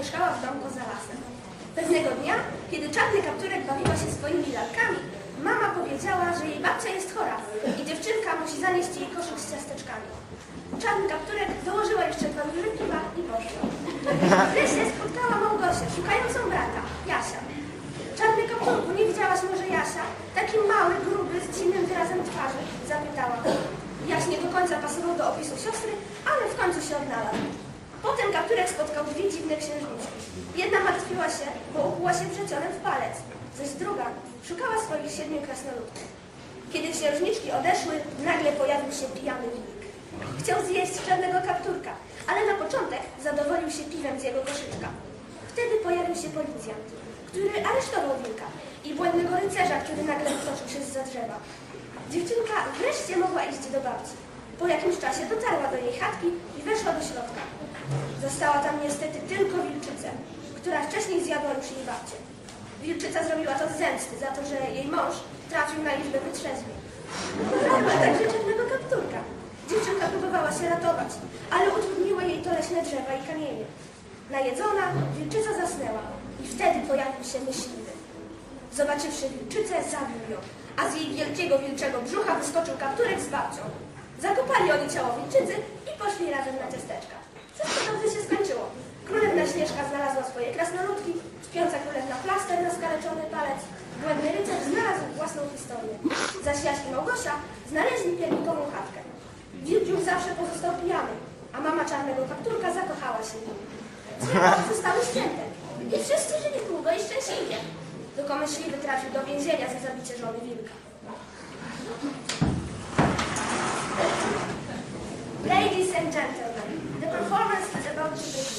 mieszkała w domku za lasem. Pewnego dnia, kiedy czarny kapturek bawiła się swoimi lalkami, mama powiedziała, że jej babcia jest chora i dziewczynka musi zanieść jej koszyk z ciasteczkami. Czarny kapturek dołożyła jeszcze dwa łyżki piwa i poszła. W lesie spotkała Małgosię, szukającą brata, Jasia. Czarny kapturku, nie widziałaś może Jasia? Taki mały, gruby, z dziwnym wyrazem twarzy, zapytała. Jaś nie do końca pasował do opisu siostry, ale w końcu się odnalazł. Potem kapturek spotkał dwie dziwne księżniczki. Jedna martwiła się, bo ukuła się przecionem w palec, zaś druga szukała swoich siedmiu krasnoludków. Kiedy księżniczki odeszły, nagle pojawił się pijany wilk. Chciał zjeść czarnego kapturka, ale na początek zadowolił się piwem z jego koszyczka. Wtedy pojawił się policjant, który aresztował wilka i błędnego rycerza, który nagle wytoczył się z drzewa. Dziewczynka wreszcie mogła iść do babci. Po jakimś czasie dotarła do jej chatki i weszła do środka. Została tam niestety tylko wilczyca, która wcześniej zjadła już jej babcię. Wilczyca zrobiła to z zemsty za to, że jej mąż trafił na liczbę wytrzeźwień. Zabrała także czarnego kapturka. Dziewczynka próbowała się ratować, ale utrudniły jej to leśne drzewa i kamienie. Najedzona, wilczyca zasnęła i wtedy pojawił się myśliwy. Zobaczywszy wilczycę, zabił ją, a z jej wielkiego wilczego brzucha wyskoczył kapturek z babcią. Zakopali oni ciało wilczycy i poszli razem na ciasteczka. Wszystko dobrze się skończyło. Królewna Śnieżka znalazła swoje krasnoludki, śpiąca królewna plaster na skaleczony palec, błędny rycerz znalazł własną historię, zaś Jaś i Małgosia znaleźli piernikową chatkę. Wilk już zawsze pozostał pijany, a mama czarnego kapturka zakochała się w nim. Zwierzęta zostały święte i wszyscy żyli długo i szczęśliwie. Tylko myśliwy trafił do więzienia za zabicie żony wilka. Ladies and gentlemen, the performance is about to begin.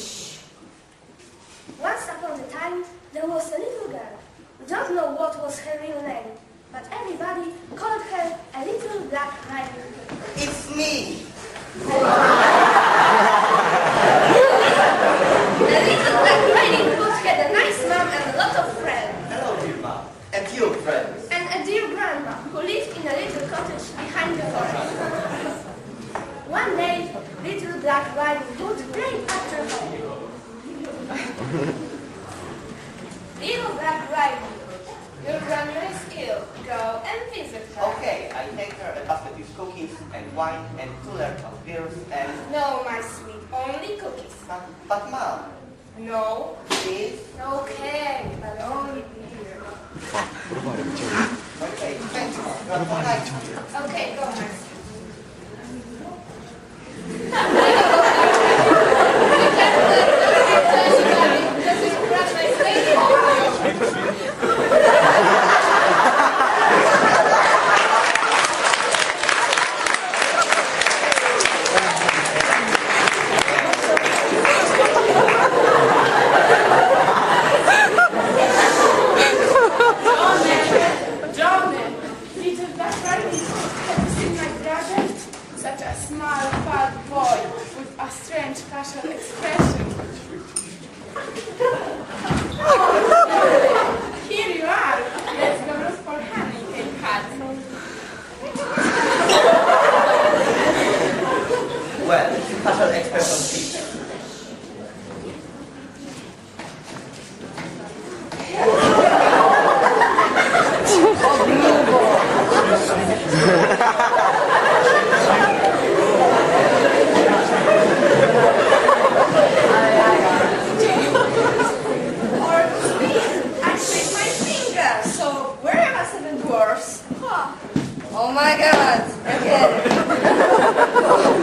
Once upon a time, there was a little girl. We don't know what was her real name, but everybody called her a little black riding hood. It's me. The little black riding hood had a nice mom and a lot of friends, Hello, dear mom. And you, friends. and a dear grandma who lived in a little cottage behind the forest. One day, little black riding hood ran after home. little black riding hood, your grandma is ill. Go and visit her. Okay, I take her a basket with cookies and wine and two layers of beers and... No, my sweet, only cookies. But, but mom, No. please. Okay, but only beer. Okay, thank you. You are polite. Okay, go, my sweet.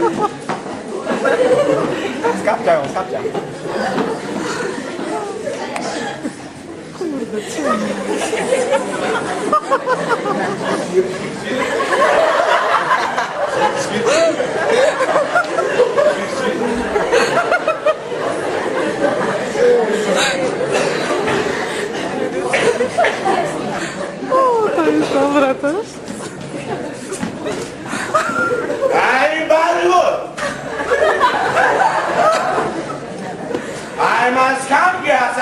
使っちゃう使っちゃう。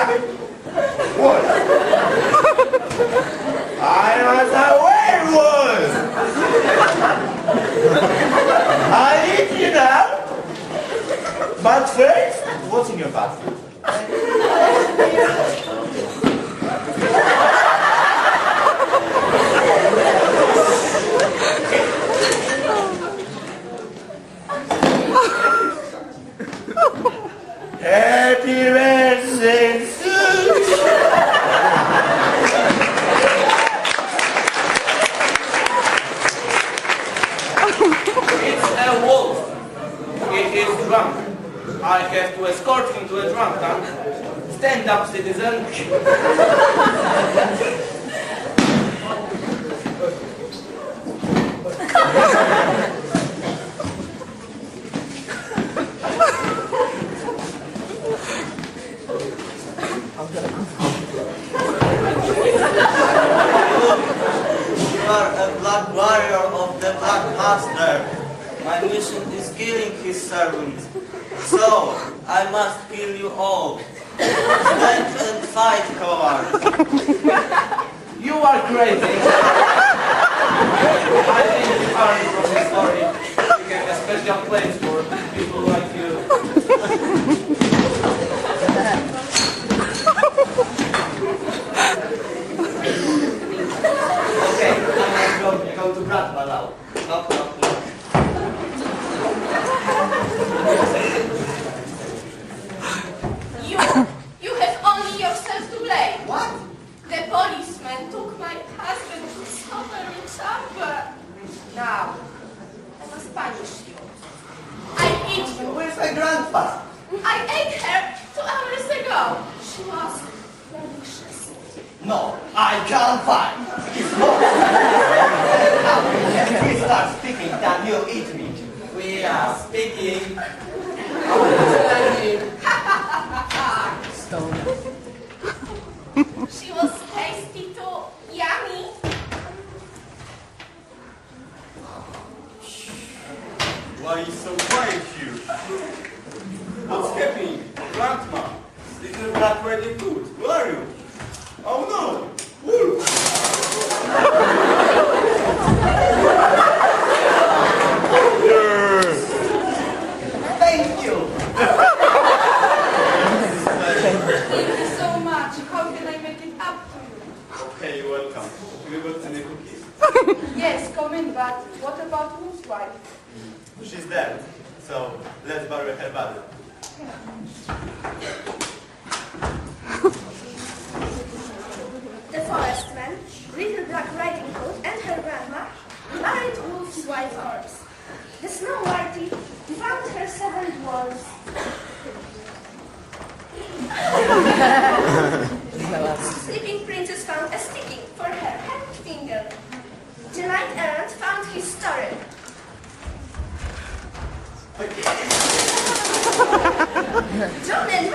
sabe? A wolf. It is drunk. I have to escort him to a drunk tank. Stand up, citizen. You are a black warrior of the Black Master. My mission is killing his servants. So, I must kill you all. Stand and fight, cowards. You are crazy. I think you are from the story. We have a special place for people like you. Okay, I'm going to go to Brad Balau. Knock, knock, knock. You, you have only yourself to blame. What? The policeman took my husband to Sovereign Chamber. Now, I must punish you. I eat you. Where's my grandpa? I ate her two hours ago. She was delicious. No, I can't It's not. Now, we start speaking, then you eat me. We are speaking. She was tasty too. Yummy. Why is so quiet here? What's happening? Grandma, little black riding hood, where are you? Oh no! Wolf! Thank you. Thank you so much. How can I make it up to you? Okay, you're welcome. You got any cookies? Yes, come in, but what about Wolf's wife? She's dead, so let's bury her body. The forestman, Little Black Riding Hood, and her grandma married Wolf's white horse. The Snow Whitey found her Sleeping Princess found a sticking for her hand finger. The Knight Errant found his story. John and